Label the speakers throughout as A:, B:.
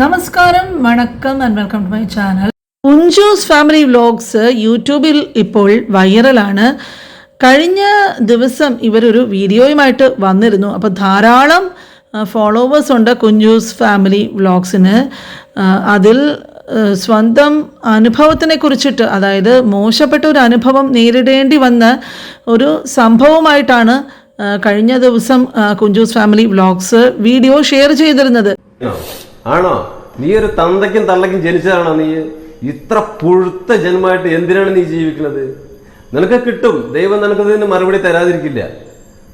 A: നമസ്കാരം വണക്കം and welcome to my channel ഉഞ്ചൂസ് family vlogs യൂട്യൂബിൽ ഇപ്പോൾ വൈറലാണ്. കഴിഞ്ഞ ദിവസം ഇവരൊരു വീഡിയോയുമായിട്ട് വന്നിരുന്നു. അപ്പോൾ ധാരാളം ഫോളോവേഴ്സ് ഉണ്ട് കുഞ്ചൂസ് ഫാമിലി വ്ലോഗ്സിന്. അതിൽ സ്വന്തം അനുഭവത്തിനെ കുറിച്ചിട്ട് അതായത് മോശപ്പെട്ട ഒരു അനുഭവം നേരിടേണ്ടി വന്ന ഒരു സംഭവമായിട്ടാണ് കഴിഞ്ഞ ദിവസം Kunjus family vlogs video share ചെയ്തിരുന്നത്.
B: ആണോ? നീ ഒരു തന്തയ്ക്കും തള്ളയ്ക്കും ജനിച്ചതാണോ നീ? ഇത്ര പുഴുത്ത ജന്മമായിട്ട് എന്തിനാണ് നീ ജീവിക്കുന്നത്? നിനക്ക് കിട്ടും. ദൈവം നിനക്ക് ഇതിന് മറുപടി തരാതിരിക്കില്ല.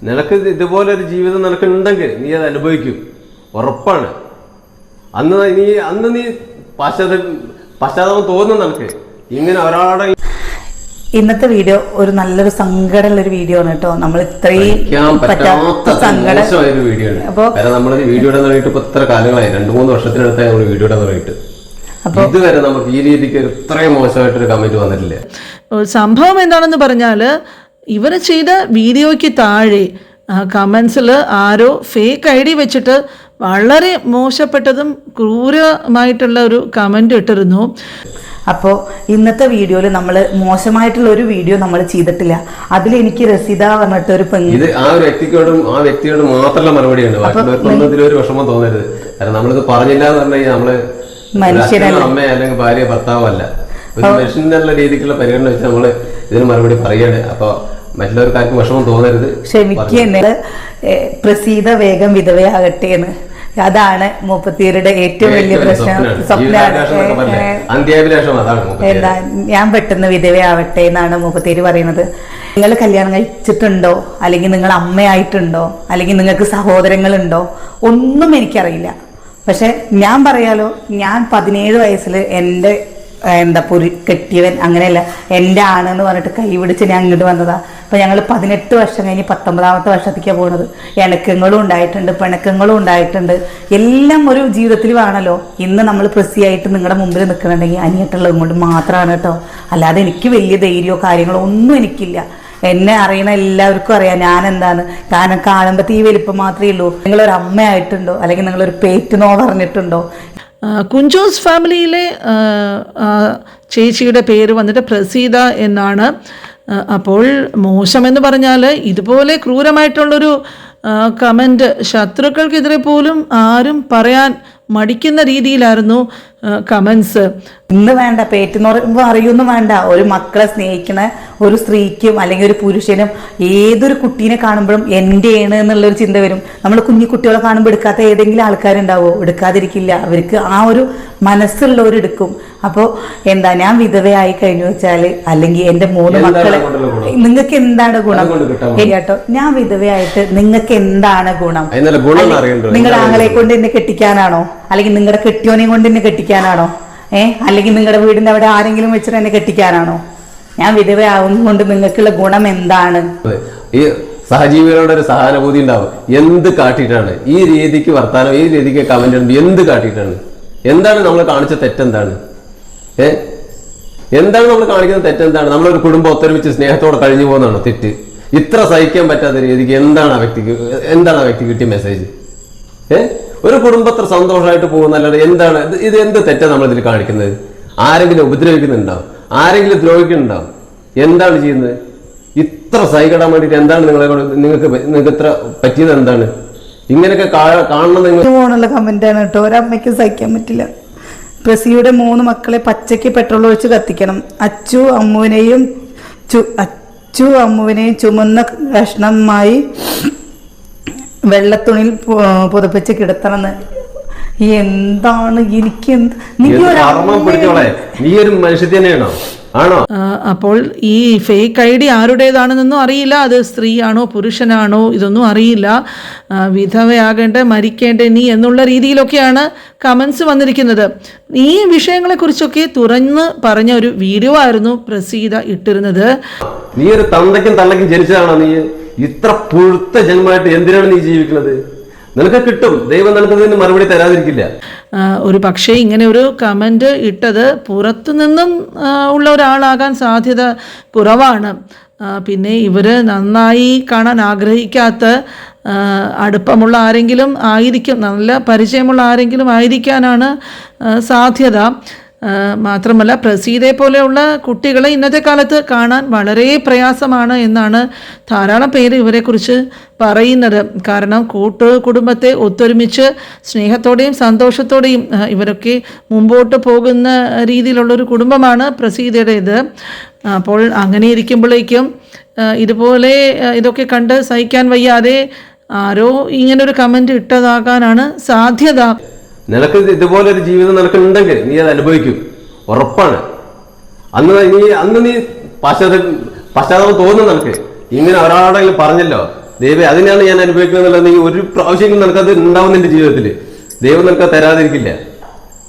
B: നിനക്ക് ഇത് ഇതുപോലെ ഒരു ജീവിതം നിനക്ക് ഉണ്ടെങ്കിൽ നീ അത് അനുഭവിക്കും. ഉറപ്പാണ്. അന്ന് നീ അന്ന് നീ പശ്ചാത്തലം പശ്ചാത്തലം തോന്നും നിനക്ക്. ഇങ്ങനെ ഒരാളുടെ
C: ഇന്നത്തെ വീഡിയോ ഒരു നല്ലൊരു സങ്കടമുള്ള ഒരു വീഡിയോ ആണ് കേട്ടോ. നമ്മൾ ഇത്രയും പറ്റാത്ത സങ്കടം
B: മോശമായ ഒരു വീഡിയോ ആണ്.
C: അപ്പൊ
B: നമ്മൾ വീഡിയോ ഇടാൻ തുടങ്ങിയിട്ട് ഇത്ര കാലങ്ങളായി. രണ്ടു മൂന്ന് വർഷത്തിനടുത്തായി നമ്മൾ വീഡിയോ ഇടാൻ തുടങ്ങിയിട്ട് ഇതുവരെ നമുക്ക് ഈ രീതിക്ക് ഒരു ഇത്രയും മോശമായിട്ടൊരു കമന്റ് വന്നിട്ടില്ല.
A: ഒരു സംഭവം എന്താണെന്ന് പറഞ്ഞാൽ ഇവർ ചെയ്ത വീഡിയോയ്ക്ക് താഴെ കമൻസിൽ ആരോ ഫേക്ക് ഐ ഡി വെച്ചിട്ട് വളരെ മോശപ്പെട്ടതും ക്രൂരമായിട്ടുള്ള ഒരു കമന്റ് ഇട്ടിരുന്നു.
C: അപ്പോൾ ഇന്നത്തെ വീഡിയോയിൽ നമ്മൾ മോശമായിട്ടുള്ള ഒരു വീഡിയോ നമ്മൾ ചെയ്തിട്ടില്ല. അതിൽ എനിക്ക് രസീത പറഞ്ഞിട്ട് ഒരു
B: ഇത് ആ ഒരു വ്യക്തിക്കോടും ആ വ്യക്തിയോട് മാത്രമല്ല മറുപടിയാണ് ഒരു വിഷമം തോന്നരുത്. കാരണം നമ്മളിത് പറഞ്ഞില്ല എന്ന് പറഞ്ഞു കഴിഞ്ഞാൽ
C: നമ്മൾ
B: മനുഷ്യനല്ല അമ്മ അല്ലെങ്കിൽ ഭാര്യ ഭർത്താവല്ല ഒരു മനുഷ്യനുള്ള രീതിക്കുള്ള പരിഗണന വെച്ച് നമ്മൾ ഇതിന് മറുപടി പറയാണ്. അപ്പൊ മറ്റുള്ളവർക്കാർക്കും വിഷമം തോന്നരുത്.
C: ക്ഷമിക്കുന്നത് പ്രസീത വേഗം വിധവയാകട്ടെ എന്ന് അതാണ് മൂപ്പത്തിയരുടെ ഏറ്റവും വലിയ പ്രശ്നം.
B: സ്വപ്ന.
C: എന്താ ഞാൻ പെട്ടെന്ന് വിധവയാവട്ടെ എന്നാണ് മൂപ്പത്തിയര് പറയുന്നത്. നിങ്ങൾ കല്യാണം കഴിച്ചിട്ടുണ്ടോ? അല്ലെങ്കിൽ നിങ്ങൾ അമ്മയായിട്ടുണ്ടോ? അല്ലെങ്കിൽ നിങ്ങൾക്ക് സഹോദരങ്ങളുണ്ടോ? ഒന്നും എനിക്കറിയില്ല. പക്ഷെ ഞാൻ പറയാലോ ഞാൻ പതിനേഴ് വയസ്സിൽ എന്റെ എന്താ പുരി കെട്ടിയവൻ അങ്ങനെയല്ല എന്റെ ആണെന്ന് പറഞ്ഞിട്ട് കൈ പിടിച്ച് ഞാൻ ഇങ്ങോട്ട് വന്നതാ. അപ്പം ഞങ്ങൾ പതിനെട്ട് വർഷം കഴിഞ്ഞ് പത്തൊമ്പതാമത്തെ വർഷത്തേക്കാണ് പോകുന്നത് ഇണക്കങ്ങളും ഉണ്ടായിട്ടുണ്ട് പിണക്കങ്ങളും ഉണ്ടായിട്ടുണ്ട്. എല്ലാം ഒരു ജീവിതത്തിൽ വേണമല്ലോ ഇന്ന് നമ്മൾ പ്രസിയായിട്ട് നിങ്ങളുടെ മുമ്പിൽ നിൽക്കുന്നുണ്ടെങ്കിൽ അനിയട്ടുള്ളത് കൊണ്ട് മാത്രമാണ് കേട്ടോ അല്ലാതെ എനിക്ക് വലിയ ധൈര്യമോ കാര്യങ്ങളോ ഒന്നും എനിക്കില്ല. എന്നെ അറിയണ എല്ലാവർക്കും അറിയാം ഞാൻ എന്താണ് കാരണം കാണുമ്പോൾ തീ വലിപ്പം മാത്രമേ ഉള്ളൂ. നിങ്ങളൊരു അമ്മയായിട്ടുണ്ടോ? അല്ലെങ്കിൽ നിങ്ങളൊരു പേറ്റ് പറഞ്ഞിട്ടുണ്ടോ?
A: കുഞ്ചോസ് ഫാമിലിയിലെ ചേച്ചിയുടെ പേര് വന്നിട്ട് പ്രസീത എന്നാണ്. അപ്പോൾ മോശമെന്ന് പറഞ്ഞാൽ ഇതുപോലെ ക്രൂരമായിട്ടുള്ളൊരു കമന്റ് ശത്രുക്കൾക്കെതിരെ പോലും ആരും പറയാൻ മടിക്കുന്ന രീതിയിലായിരുന്നു കമൻസ്
C: ഇന്ന് വേണ്ട പേറ്റെന്ന് പറയുമ്പോൾ അറിയൊന്നും വേണ്ട. ഒരു മക്കളെ സ്നേഹിക്കുന്ന ഒരു സ്ത്രീക്കും അല്ലെങ്കിൽ ഒരു പുരുഷനും ഏതൊരു കുട്ടീനെ കാണുമ്പോഴും എന്റെയാണ് എന്നുള്ളൊരു ചിന്ത വരും. നമ്മൾ കുഞ്ഞു കുട്ടികളെ കാണുമ്പോൾ എടുക്കാത്ത ഏതെങ്കിലും ആൾക്കാരുണ്ടാവോ? എടുക്കാതിരിക്കില്ല. അവർക്ക് ആ ഒരു മനസ്സുള്ളവരെടുക്കും അപ്പോൾ എന്താ ഞാൻ വിധവയായി കഴിഞ്ഞു വെച്ചാൽ അല്ലെങ്കിൽ എന്റെ മൂന്ന് മക്കളെ നിങ്ങൾക്ക് എന്താണ് ഗുണം? കേട്ടോ. ഞാൻ വിധവയായിട്ട് നിങ്ങൾക്ക് എന്താണ് ഗുണം? നിങ്ങളുടെ ആങ്ങളെ കൊണ്ട് എന്നെ കെട്ടിക്കാനാണോ? അല്ലെങ്കിൽ നിങ്ങളുടെ കെട്ടിയോനെ കൊണ്ട് എന്നെ കെട്ടിക്കാനാണോ? ഏ? അല്ലെങ്കിൽ നിങ്ങളുടെ വീടിന്റെ അവിടെ ആരെങ്കിലും വെച്ചിട്ട് എന്നെ കെട്ടിക്കാനാണോ? ഞാൻ വിധവയാവുന്നതുകൊണ്ട് നിങ്ങൾക്കുള്ള ഗുണം എന്താണ്?
B: ഈ സഹജീവികളോട് ഒരു സഹാനുഭൂതി ഉണ്ടാവും. എന്ത് കാട്ടിയിട്ടാണ്? ഈ രീതിക്ക് വർത്താനം ഈ രീതിക്ക് കമന്റ് എന്ത് കാട്ടിയിട്ടാണ്? എന്താണ് നമ്മൾ കാണിച്ച തെറ്റെന്താണ്? ഏ? എന്താണ് നമ്മൾ കാണിക്കുന്ന തെറ്റെന്താണ്? നമ്മളൊരു കുടുംബം ഒത്തൊരുമിച്ച് സ്നേഹത്തോടെ കഴിഞ്ഞു പോകുന്നതാണോ തെറ്റ്? ഇത്ര സഹിക്കാൻ പറ്റാത്ത രീതിക്ക് എന്താണ് ആ വ്യക്തിക്ക് എന്താണ് ആ വ്യക്തി കിട്ടിയ മെസ്സേജ് ഏ? ഒരു കുടുംബത്തിൽ സന്തോഷമായിട്ട് പോകുന്നല്ലാതെ എന്താണ്? ഇത് എന്ത് തെറ്റാണ് ഇതിൽ കാണിക്കുന്നത്? ആരെങ്കിലും ഉപദ്രവിക്കുന്നുണ്ടാവും ആരെങ്കിലും ദ്രോഹിക്കുന്നുണ്ടാവും എന്താണ് ചെയ്യുന്നത്? ഇത്ര സൈകടാൻ വേണ്ടിയിട്ട് എന്താണ് നിങ്ങളെ നിങ്ങൾക്ക് നിങ്ങൾക്ക് ഇത്ര പറ്റിയത് എന്താണ്? ഇങ്ങനെയൊക്കെ കാണണം നിങ്ങൾ.
C: കമന്റാണ് കേട്ടോ. ഒരമ്മയ്ക്ക് സഹിക്കാൻ പറ്റില്ല. പ്രസിയുടെ മൂന്ന് മക്കളെ പച്ചയ്ക്ക് പെട്രോൾ ഒഴിച്ച് കത്തിക്കണം. അച്ചു അമ്മുവിനെയും അച്ചു അമ്മുവിനെയും ചുമന്ന കഷ്ണമായി വെള്ളത്തുണിയിൽ പു- പുതപ്പിച്ച് കിടത്തണമെന്ന്. എന്താണ് എനിക്ക് നീ ഒരു
B: മനുഷ്യ തന്നെയാണോ? ആണോ?
A: അപ്പോൾ ഈ ഫേക്ക് ഐ ഡി ആരുടേതാണെന്നൊന്നും അറിയില്ല. അത് സ്ത്രീയാണോ പുരുഷനാണോ ഇതൊന്നും അറിയില്ല. വിധവയാകേണ്ട മരിക്കേണ്ട നീ എന്നുള്ള രീതിയിലൊക്കെയാണ് കമൻസ് വന്നിരിക്കുന്നത്. ഈ വിഷയങ്ങളെ കുറിച്ചൊക്കെ തുറന്ന് പറഞ്ഞ ഒരു വീഡിയോ ആയിരുന്നു പ്രസീത ഇട്ടിരുന്നത്.
B: നീ ഒരു തന്തയ്ക്കും തള്ളയ്ക്കും ജനിച്ചതാണോ നീ? ഇത്ര പുഴുത്ത ജന്മമായിട്ട് എന്തിനാണ് നീ ജീവിക്കുന്നത്? നിനക്ക് കിട്ടും. ദൈവം നൽകുന്നതിന് മറുപടി തരാതിരിക്കില്ല.
A: ഒരു പക്ഷേ ഇങ്ങനെ ഒരു കമന്റ് ഇട്ടത് പുറത്തു നിന്നും ഉള്ള ഒരാളാകാൻ സാധ്യത കുറവാണ്. പിന്നെ ഇവർ നന്നായി കാണാൻ ആഗ്രഹിക്കാത്ത അടുപ്പമുള്ള ആരെങ്കിലും ആയിരിക്കും നല്ല പരിചയമുള്ള ആരെങ്കിലും ആയിരിക്കാനാണ് സാധ്യത. മാത്രമല്ല പ്രസീതയെ പോലെയുള്ള കുട്ടികളെ ഇന്നത്തെ കാലത്ത് കാണാൻ വളരെ പ്രയാസമാണ് എന്നാണ് ധാരാളം പേര് ഇവരെക്കുറിച്ച് പറയുന്നത്. കാരണം കൂട്ടു കുടുംബത്തെ ഒത്തൊരുമിച്ച് സ്നേഹത്തോടെയും സന്തോഷത്തോടെയും ഇവരൊക്കെ മുമ്പോട്ട് പോകുന്ന രീതിയിലുള്ളൊരു കുടുംബമാണ് പ്രസീതയുടേത്. അപ്പോൾ അങ്ങനെ ഇരിക്കുമ്പോഴേക്കും ഇതുപോലെ ഇതൊക്കെ കണ്ട് സഹിക്കാൻ വയ്യാതെ ആരോ ഇങ്ങനൊരു കമന്റ് ഇട്ടതാകാനാണ് സാധ്യത.
B: നിനക്ക് ഇതുപോലൊരു ഇതുപോലെ ഒരു ജീവിതം നിനക്ക് ഉണ്ടെങ്കിൽ നീ അത് അനുഭവിക്കും. ഉറപ്പാണ്. അന്ന് നീ അന്ന് നീ പശ്ചാത്ത പശ്ചാത്തലം തോന്നും നിനക്ക്. ഇങ്ങനെ ഒരാളെങ്കിലും പറഞ്ഞല്ലോ ദൈവം അതിനാണ് ഞാൻ അനുഭവിക്കുന്നത് നീ ഒരു പ്രാവശ്യം നിനക്കത് ഉണ്ടാവും നിന്റെ ജീവിതത്തിൽ. ദൈവം നിനക്ക് തരാതിരിക്കില്ല.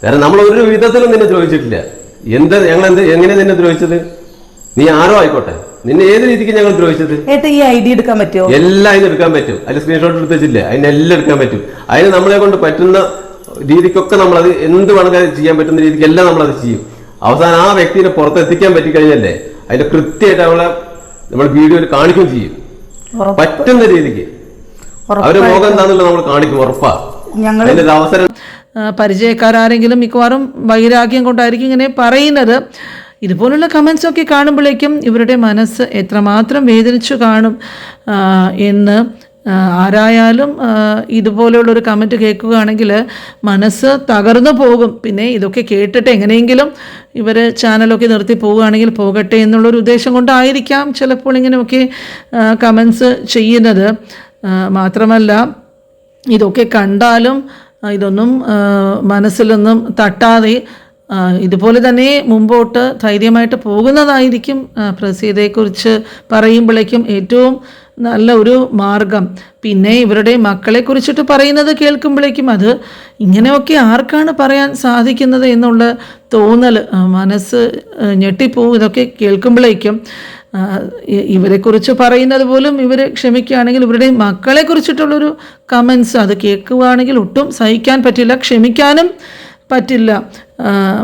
B: കാരണം നമ്മൾ ഒരു വിധത്തിലും നിന്നെ ദ്രോഹിച്ചിട്ടില്ല. എന്ത് ഞങ്ങൾ എന്ത് എങ്ങനെ നിന്നെ ദ്രോഹിച്ചത്? നീ ആരോ ആയിക്കോട്ടെ. നിന്നെ ഏത് രീതിക്ക് ഞങ്ങൾ ദ്രോഹിച്ചത്?
C: ഈ ഐ ഡി എടുക്കാൻ പറ്റുമോ?
B: എല്ലാം അതിന് എടുക്കാൻ പറ്റും. അതിൽ സ്ക്രീൻഷോട്ട് എടുത്ത് വെച്ചില്ല അതിനെല്ലാം എടുക്കാൻ പറ്റും. അതിന് നമ്മളെ കൊണ്ട് പറ്റുന്ന രീതിക്കൊക്കെ നമ്മളത് എന്ത് വേണമെങ്കിൽ ചെയ്യാൻ പറ്റുന്ന രീതിക്ക് എല്ലാം നമ്മളത് ചെയ്യും. അവസാനം ആ വ്യക്തിനെ പുറത്തെത്തിക്കാൻ പറ്റിക്കഴിഞ്ഞല്ലേ അതിന്റെ കൃത്യമായിട്ട് അവളെ നമ്മൾ വീഡിയോയിൽ കാണിക്കുകയും ചെയ്യും. പറ്റുന്ന രീതിക്ക്. അവരുടെ മുഖം എന്താണെന്നുള്ളത് നമ്മൾ കാണിക്കും ഉറപ്പാ. അതിന്റെ ഒരു അവസരം
A: പരിചയക്കാരെങ്കിലും മിക്കവാറും വൈരാഗ്യം കൊണ്ടായിരിക്കും ഇങ്ങനെ പറയുന്നത്. ഇതുപോലുള്ള കമൻസ് ഒക്കെ കാണുമ്പോഴേക്കും ഇവരുടെ മനസ്സ് എത്രമാത്രം വേദനിച്ചു കാണും എന്ന് ആരായാലും ഇതുപോലെയുള്ള ഒരു കമന്റ് കേൾക്കുകയാണെങ്കിൽ മനസ്സ് തകർന്നു പോകും. പിന്നെ ഇതൊക്കെ കേട്ടിട്ട് എങ്ങനെയെങ്കിലും ഇവർ ചാനലൊക്കെ നിർത്തി പോവുകയാണെങ്കിൽ പോകട്ടെ എന്നുള്ളൊരു ഉദ്ദേശം കൊണ്ടായിരിക്കാം ചിലപ്പോൾ ഇങ്ങനെയൊക്കെ കമൻസ് ചെയ്യുന്നത്. മാത്രമല്ല ഇതൊക്കെ കണ്ടാലും ഇതൊന്നും മനസ്സിലൊന്നും തട്ടാതെ ഇതുപോലെ തന്നെ മുമ്പോട്ട് ധൈര്യമായിട്ട് പോകുന്നതായിരിക്കും. പ്രസീതയെക്കുറിച്ച് പറയുമ്പോഴേക്കും ഏറ്റവും നല്ല ഒരു മാർഗം. പിന്നെ ഇവരുടെ മക്കളെ കുറിച്ചിട്ട് പറയുന്നത് കേൾക്കുമ്പോഴേക്കും അത് ഇങ്ങനെയൊക്കെ ആർക്കാണ് പറയാൻ സാധിക്കുന്നത് എന്നുള്ള തോന്നൽ മനസ്സ് ഞെട്ടിപ്പോവും ഇതൊക്കെ കേൾക്കുമ്പോഴേക്കും. ഇവരെക്കുറിച്ച് പറയുന്നത് പോലും ഇവരെ ക്ഷമിക്കുകയാണെങ്കിൽ ഇവരുടെ മക്കളെ കുറിച്ചിട്ടുള്ളൊരു കമൻസ് അത് കേൾക്കുകയാണെങ്കിൽ ഒട്ടും സഹിക്കാൻ പറ്റില്ല ക്ഷമിക്കാനും പറ്റില്ല.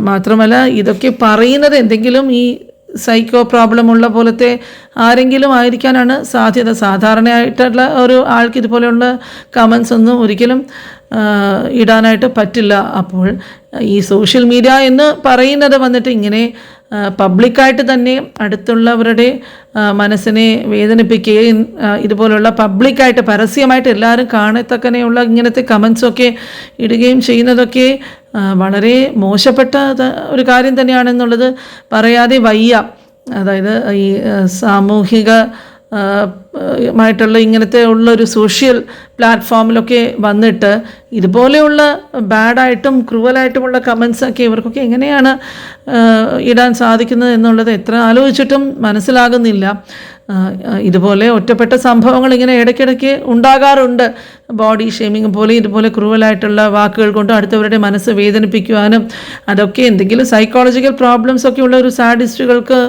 A: മാത്രമല്ല ഇതൊക്കെ പറയുന്നത് എന്തെങ്കിലും ഈ സൈക്കോ പ്രോബ്ലം ഉള്ള പോലത്തെ ആരെങ്കിലും ആയിരിക്കാനാണ് സാധ്യത. സാധാരണയായിട്ടുള്ള ഒരു ആൾക്ക് ഇതുപോലെയുള്ള കമൻസ് ഒന്നും ഒരിക്കലും ഇടാനായിട്ട് പറ്റില്ല. അപ്പോൾ ഈ സോഷ്യൽ മീഡിയ എന്ന് പറയുന്നത് വന്നിട്ട് ഇങ്ങനെ പബ്ലിക്കായിട്ട് തന്നെ അടുത്തുള്ളവരുടെ മനസ്സിനെ വേദനിപ്പിക്കുകയും ഇതുപോലുള്ള പബ്ലിക്കായിട്ട് പരസ്യമായിട്ട് എല്ലാവരും കാണത്തക്കനെയുള്ള ഇങ്ങനത്തെ കമൻസൊക്കെ ഇടുകയും ചെയ്യുന്നതൊക്കെ വളരെ മോശപ്പെട്ട ഒരു കാര്യം തന്നെയാണെന്നുള്ളത് പറയാതെ വയ്യ. അതായത് ഈ സാമൂഹിക മായിട്ടുള്ള ഇങ്ങനത്തെ ഉള്ള ഒരു സോഷ്യൽ പ്ലാറ്റ്ഫോമിലൊക്കെ വന്നിട്ട് ഇതുപോലെയുള്ള ബാഡായിട്ടും ക്രൂവലായിട്ടുമുള്ള കമൻസൊക്കെ ഇവർക്കൊക്കെ എങ്ങനെയാണ് ഇടാൻ സാധിക്കുന്നത് എന്നുള്ളത് എത്ര ആലോചിച്ചിട്ടും മനസ്സിലാകുന്നില്ല. ഇതുപോലെ ഒറ്റപ്പെട്ട സംഭവങ്ങൾ ഇങ്ങനെ ഇടയ്ക്കിടയ്ക്ക് ഉണ്ടാകാറുണ്ട്. ബോഡി ഷേമിങ് പോലെ ഇതുപോലെ ക്രൂവലായിട്ടുള്ള വാക്കുകൾ കൊണ്ട് അടുത്തവരുടെ മനസ്സ് വേദനിപ്പിക്കുവാനും അതൊക്കെ എന്തെങ്കിലും സൈക്കോളജിക്കൽ പ്രോബ്ലംസ് ഒക്കെ ഉള്ള ഒരു സാഡിസ്റ്റുകൾക്ക്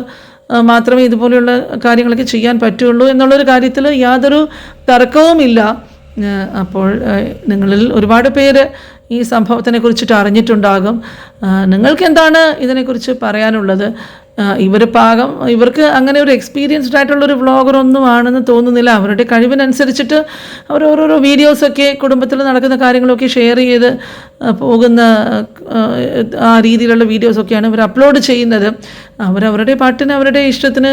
A: മാത്രമേ ഇതുപോലെയുള്ള കാര്യങ്ങളൊക്കെ ചെയ്യാൻ പറ്റുള്ളൂ എന്നുള്ളൊരു കാര്യത്തിൽ യാതൊരു തർക്കവുമില്ല. അപ്പോൾ നിങ്ങളിൽ ഒരുപാട് പേര് ഈ സംഭവത്തിനെ കുറിച്ചിട്ട് അറിഞ്ഞിട്ടുണ്ടാകും. നിങ്ങൾക്ക് എന്താണ് ഇതിനെക്കുറിച്ച് പറയാനുള്ളത്? ഇവർ പാകം ഇവർക്ക് അങ്ങനെ ഒരു എക്സ്പീരിയൻസ്ഡ് ആയിട്ടുള്ളൊരു വ്ളോഗറൊന്നും ആണെന്ന് തോന്നുന്നില്ല അവരുടെ കഴിവിനനുസരിച്ചിട്ട് അവർ ഓരോരോ വീഡിയോസൊക്കെ കുടുംബത്തിൽ നടക്കുന്ന കാര്യങ്ങളൊക്കെ ഷെയർ ചെയ്ത് പോകുന്ന ആ, രീതിയിലുള്ള വീഡിയോസൊക്കെയാണ് ഇവർ അപ്ലോഡ് ചെയ്യുന്നത് അവരവരുടെ പാട്ടിന് അവരുടെ ഇഷ്ടത്തിന്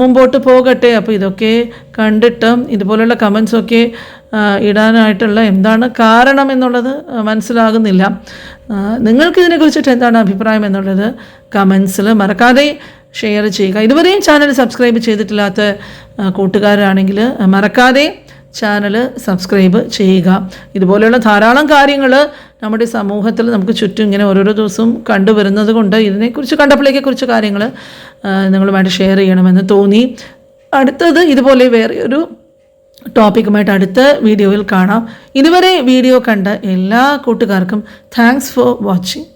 A: മുമ്പോട്ട് പോകട്ടെ. അപ്പോൾ ഇതൊക്കെ കണ്ടിട്ട് ഇതുപോലുള്ള കമൻസൊക്കെ ഇടാനായിട്ടുള്ള എന്താണ് കാരണം എന്നുള്ളത് മനസ്സിലാകുന്നില്ല. നിങ്ങൾക്ക് ഇതിനെക്കുറിച്ചിട്ട് എന്താണ് അഭിപ്രായം എന്നുള്ളത് കമൻസിൽ മറക്കാതെ ഷെയർ ചെയ്യുക. ഇതുവരെയും ചാനൽ സബ്സ്ക്രൈബ് ചെയ്തിട്ടില്ലാത്ത കൂട്ടുകാരാണെങ്കിൽ മറക്കാതെ ചാനൽ സബ്സ്ക്രൈബ് ചെയ്യുക. ഇതുപോലെയുള്ള ധാരാളം കാര്യങ്ങൾ നമ്മുടെ സമൂഹത്തിൽ നമുക്ക് ചുറ്റും ഇങ്ങനെ ഓരോരോ ദിവസവും കണ്ടുവരുന്നത് കൊണ്ട് ഇതിനെക്കുറിച്ച് കണ്ടപ്പോഴേക്കെക്കുറിച്ച് കാര്യങ്ങൾ നിങ്ങളുമായിട്ട് ഷെയർ ചെയ്യണമെന്ന് തോന്നി. അടുത്തത് ഇതുപോലെ വേറെ ഒരു ടോപ്പിക്കുമായിട്ട് അടുത്ത വീഡിയോയിൽ കാണാം. ഇതുവരെ വീഡിയോ കണ്ട എല്ലാ കൂട്ടുകാർക്കും താങ്ക്സ് ഫോർ വാച്ചിങ്